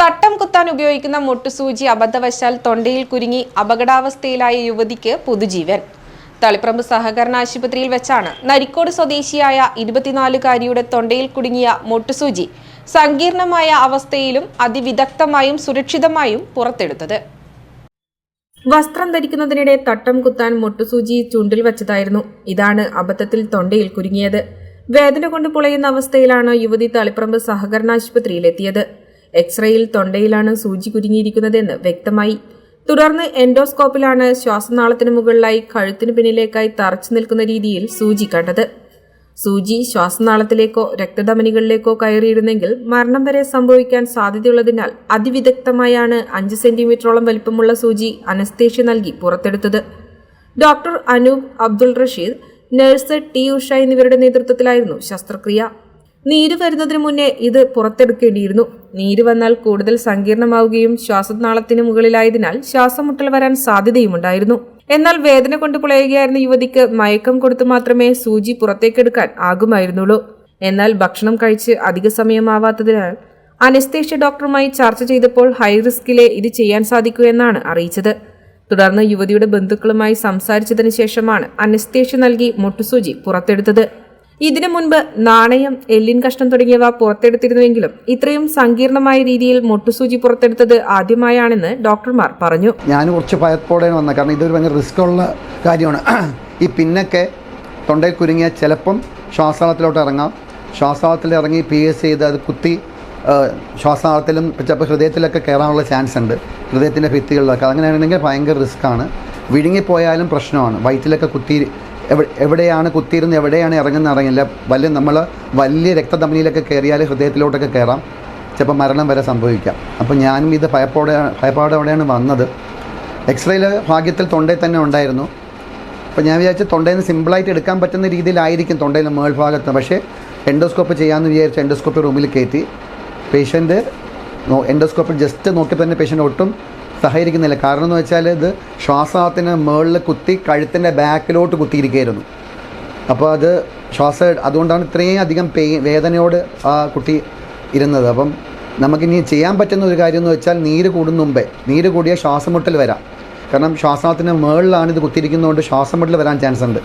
തട്ടം കുത്താൻ ഉപയോഗിക്കുന്ന മുട്ടുസൂചി അബദ്ധവശാൽ തൊണ്ടയിൽ കുരുങ്ങി അപകടാവസ്ഥയിലായ യുവതിക്ക് പുതുജീവൻ. തളിപ്പറമ്പ് സഹകരണ ആശുപത്രിയിൽ വെച്ചാണ് നരിക്കോട് സ്വദേശിയായ ഇരുപത്തിനാലുകാരിയുടെ തൊണ്ടയിൽ കുടുങ്ങിയ മുട്ടുസൂചി സങ്കീർണമായ അവസ്ഥയിലും അതിവിദഗ്ധമായും സുരക്ഷിതമായും പുറത്തെടുത്തത്. വസ്ത്രം ധരിക്കുന്നതിനിടെ തട്ടം കുത്താൻ മുട്ടുസൂചി ചുണ്ടിൽ വച്ചതായിരുന്നു. ഇതാണ് അബദ്ധത്തിൽ തൊണ്ടയിൽ കുരുങ്ങിയത്. വേദന കൊണ്ട് പുളയുന്ന അവസ്ഥയിലാണ് യുവതി തളിപ്പറമ്പ് സഹകരണ ആശുപത്രിയിലെത്തിയത്. എക്സ്റേയിൽ തൊണ്ടയിലാണ് സൂചി കുരുങ്ങിയിരിക്കുന്നതെന്ന് വ്യക്തമായി. തുടർന്ന് എൻഡോസ്കോപ്പിലാണ് ശ്വാസനാളത്തിന് മുകളിലായി കഴുത്തിന് പിന്നിലേക്കായി തറച്ചു നിൽക്കുന്ന രീതിയിൽ സൂചി കണ്ടത്. സൂചി ശ്വാസനാളത്തിലേക്കോ രക്തധമനികളിലേക്കോ കയറിയിരുന്നെങ്കിൽ മരണം വരെ സംഭവിക്കാൻ സാധ്യതയുള്ളതിനാൽ അതിവിദഗ്ധമായാണ് അഞ്ച് സെന്റിമീറ്ററോളം വലിപ്പമുള്ള സൂചി അനസ്തേഷ്യ നൽകി പുറത്തെടുത്തത്. Doctor Anoop Abdul Rasheed nurse T Usha എന്നിവരുടെ നേതൃത്വത്തിലായിരുന്നു ശസ്ത്രക്രിയ. നീര് വരുന്നതിന് മുന്നേ ഇത് പുറത്തെടുക്കേണ്ടിയിരുന്നു. നീര് വന്നാൽ കൂടുതൽ സങ്കീർണമാവുകയും ശ്വാസനാളത്തിന് മുകളിലായതിനാൽ ശ്വാസമുട്ടൽ വരാൻ സാധ്യതയുമുണ്ടായിരുന്നു. എന്നാൽ വേദന കൊണ്ട് പുളയുകയായിരുന്ന യുവതിക്ക് മയക്കം കൊടുത്തു മാത്രമേ സൂചി പുറത്തേക്കെടുക്കാൻ ആകുമായിരുന്നുള്ളൂ. എന്നാൽ ഭക്ഷണം കഴിച്ച് അധിക സമയമാവാത്തതിനാൽ അനസ്തേഷ്യ ഡോക്ടറുമായി ചർച്ച ചെയ്തപ്പോൾ ഹൈ റിസ്കിലെ ഇത് ചെയ്യാൻ സാധിക്കൂ എന്നാണ് അറിയിച്ചത്. തുടർന്ന് യുവതിയുടെ ബന്ധുക്കളുമായി സംസാരിച്ചതിന് ശേഷമാണ് അനസ്തേഷ്യ നൽകി മുട്ടുസൂചി പുറത്തെടുത്തത്. ഇതിനു മുൻപ് നാണയം എല്ലിൻ കഷ്ണം തുടങ്ങിയവ പുറത്തെടുത്തിരുന്നുവെങ്കിലും ഇത്രയും സങ്കീർണമായ രീതിയിൽ മുട്ടുസൂചി പുറത്തെടുത്തത് ആദ്യമായാണെന്ന് ഡോക്ടർമാർ പറഞ്ഞു. ഞാൻ കുറച്ച് ഭയത്തോടെയാണ് വന്നത്. കാരണം ഇതൊരു ഭയങ്കര റിസ്ക് ഉള്ള കാര്യമാണ്. ഈ പിന്നൊക്കെ തൊണ്ടയിൽ കുരുങ്ങിയ ചിലപ്പം ശ്വാസനാളത്തിലോട്ട് ഇറങ്ങാം. ശ്വാസനാളത്തിൽ ഇറങ്ങി പി എസ് ചെയ്ത് അത് കുത്തി ശ്വാസാളത്തിലും ചിലപ്പോൾ ഹൃദയത്തിലൊക്കെ കയറാനുള്ള ചാൻസ് ഉണ്ട്. ഹൃദയത്തിന്റെ ഭിത്തികളിലൊക്കെ. അങ്ങനെയാണെങ്കിൽ ഭയങ്കര റിസ്ക്കാണ് വിഴുങ്ങിപ്പോയാലും പ്രശ്നമാണ്. വയറ്റിലൊക്കെ കുത്തി എവിടെയാണ് കുത്തിയിരുന്ന് എവിടെയാണ് ഇറങ്ങുന്ന ഇറങ്ങില്ല വലിയ നമ്മൾ വലിയ രക്തധമനിയിലൊക്കെ കയറിയാൽ ഹൃദയത്തിലോട്ടൊക്കെ കയറാം. ചിലപ്പോൾ മരണം വരെ സംഭവിക്കാം. അപ്പോൾ ഞാനും ഇത് ഭയപ്പോടെ ഭയപ്പാടോടെയാണ് വന്നത്. എക്സ്റേയിൽ ഭാഗ്യത്തിൽ തൊണ്ടയിൽ തന്നെ ഉണ്ടായിരുന്നു. അപ്പോൾ ഞാൻ വിചാരിച്ചു തൊണ്ടയിൽ നിന്ന് സിമ്പിളായിട്ട് എടുക്കാൻ പറ്റുന്ന രീതിയിലായിരിക്കും തൊണ്ടയിൽ മേൾഭാഗത്ത് പക്ഷേ എൻഡോസ്കോപ്പ് ചെയ്യാമെന്ന് വിചാരിച്ച് എൻഡോസ്കോപ്പ് റൂമിൽ കയറ്റി. പേഷ്യന്റ് എൻഡോസ്കോപ്പിൽ ജസ്റ്റ് നോക്കി തന്നെ പേഷ്യന്റ് ഒട്ടും സഹകരിക്കുന്നില്ല. കാരണം എന്ന് വെച്ചാൽ ഇത് ശ്വാസത്തിന് മുകളിൽ കുത്തി കഴുത്തിന്റെ ബാക്കിലോട്ട് കുത്തിയിരിക്കുകയായിരുന്നു. അപ്പോൾ അത് ശ്വാസ അതുകൊണ്ടാണ് ഇത്രയും അധികം പെയിൻ വേദനയോട് ആ കുട്ടി ഇരുന്നത്. അപ്പം നമുക്കിനി ചെയ്യാൻ പറ്റുന്ന ഒരു കാര്യം എന്ന് വെച്ചാൽ നീര് കൂടുന്ന മുമ്പേ നീര് കൂടിയ ശ്വാസമുട്ടൽ വരാം. കാരണം ശ്വാസത്തിന് മുകളിലാണ് ഇത് കുത്തിയിരിക്കുന്നതുകൊണ്ട് ശ്വാസമുട്ടൽ വരാൻ ചാൻസ് ഉണ്ട്.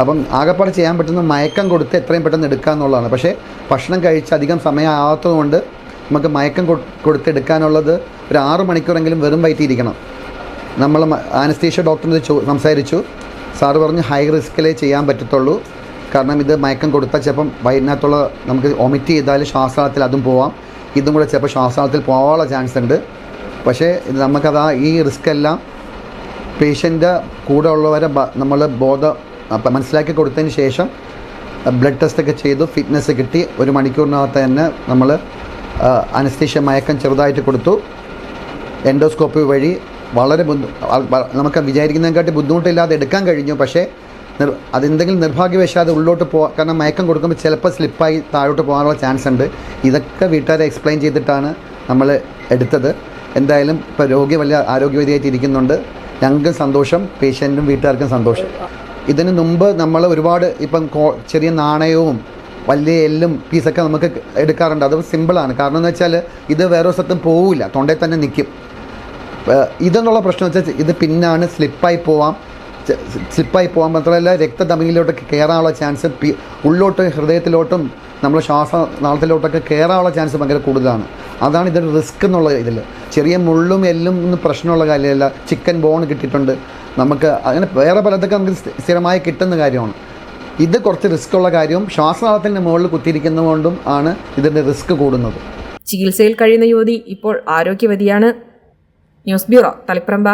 അപ്പം ആകെപ്പാട് ചെയ്യാൻ പറ്റുന്ന മയക്കം കൊടുത്ത് എത്രയും പെട്ടെന്ന് എടുക്കുക എന്നുള്ളതാണ് പക്ഷേ ഭക്ഷണം കഴിച്ച് അധികം സമയം ആകാത്തതുകൊണ്ട് നമുക്ക് മയക്കം കൊടുത്തെടുക്കാനുള്ളത് ഒരു ആറ് മണിക്കൂറെങ്കിലും വെറും വയറ്റിയിരിക്കണം. നമ്മൾ ആനസ്തീഷ്യ ഡോക്ടറിന് ചോ സംസാരിച്ചു. സാറ് പറഞ്ഞു ഹൈ റിസ്ക്കിലേ ചെയ്യാൻ പറ്റത്തുള്ളൂ. കാരണം ഇത് മയക്കം കൊടുത്താൽ ചിലപ്പം വയറ്റിനകത്തുള്ള നമുക്ക് ഒമിറ്റ് ചെയ്താൽ ശ്വാസനാളത്തിൽ അതും പോവാം. ഇതും കൂടെ ചിലപ്പോൾ ശ്വാസനാളത്തിൽ പോകാനുള്ള ചാൻസ് ഉണ്ട്. പക്ഷേ നമുക്കത് ആ ഈ റിസ്ക് എല്ലാം പേഷ്യന്റെ കൂടെ ഉള്ളവരെ നമ്മൾ ബോധം മനസ്സിലാക്കി കൊടുത്തതിന് ശേഷം ബ്ലഡ് ടെസ്റ്റൊക്കെ ചെയ്തു ഫിറ്റ്നസ് കിട്ടി. ഒരു മണിക്കൂറിനകത്ത് തന്നെ നമ്മൾ അനസ്തീഷ്യ മയക്കം ചെറുതായിട്ട് കൊടുത്തു. എൻഡോസ്കോപ്പി വഴി വളരെ ബുദ്ധി നമുക്ക് വിചാരിക്കുന്നതിനെക്കാട്ടി ബുദ്ധിമുട്ടില്ലാതെ എടുക്കാൻ കഴിഞ്ഞു. പക്ഷേ നിർ അതെന്തെങ്കിലും നിർഭാഗ്യവശാൽ അത് ഉള്ളോട്ട് പോകാൻ കാരണം മയക്കം കൊടുക്കുമ്പോൾ ചിലപ്പോൾ സ്ലിപ്പായി താഴോട്ട് പോകാനുള്ള ചാൻസ് ഉണ്ട്. ഇതൊക്കെ വീട്ടുകാരെ എക്സ്പ്ലെയിൻ ചെയ്തിട്ടാണ് നമ്മൾ എടുത്തത്. എന്തായാലും ഇപ്പോൾ രോഗി വലിയ ആരോഗ്യവതിയായിട്ട് ഇരിക്കുന്നുണ്ട്. ഞങ്ങൾക്കും സന്തോഷം പേഷ്യന്റും വീട്ടുകാർക്കും സന്തോഷം. ഇതിന് മുമ്പ് നമ്മൾ ഒരുപാട് ഇപ്പം ചെറിയ നാണയവും വലിയ എല്ലും പീസൊക്കെ നമുക്ക് എടുക്കാറുണ്ട്. അത് സിമ്പിളാണ്. കാരണം എന്ന് വെച്ചാൽ ഇത് വേറെ സ്ഥലത്തും പോവില്ല തൊണ്ടയിൽ തന്നെ നിൽക്കും ഇതെന്നുള്ള പ്രശ്നം വെച്ചാൽ ഇത് പിന്നാണ് സ്ലിപ്പായി പോവാം. സ്ലിപ്പായി പോകാൻ മാത്രമല്ല രക്തധമനിയിലോട്ടൊക്കെ കയറാനുള്ള ചാൻസ് പി ഉള്ളോട്ട് ഹൃദയത്തിലോട്ടും നമ്മൾ ശ്വാസനാളത്തിലോട്ടൊക്കെ കയറാനുള്ള ചാൻസ് ഭയങ്കര കൂടുതലാണ്. അതാണ് ഇതിന്റെ റിസ്ക് എന്നുള്ള ഇതിൽ ചെറിയ മുള്ളും എല്ലും ഒന്നും പ്രശ്നമുള്ള കാര്യമല്ല. ചിക്കൻ ബോൺ കിട്ടിയിട്ടുണ്ട്. നമുക്ക് അങ്ങനെ വേറെ പലതൊക്കെ നമുക്ക് സ്ഥി- സ്ഥിരമായി കിട്ടുന്ന കാര്യമാണ്. ഇത് കുറച്ച് റിസ്ക് ഉള്ള കാര്യവും ശ്വാസനാളത്തിന്റെ മുകളിൽ കുത്തിയിരിക്കുന്നതുകൊണ്ടും ആണ് ഇതിന്റെ റിസ്ക് കൂടുന്നത്. ചികിത്സയിൽ കഴിയുന്ന യുവതി ഇപ്പോൾ ആരോഗ്യവതിയാണ്. News bureau Taliparamba.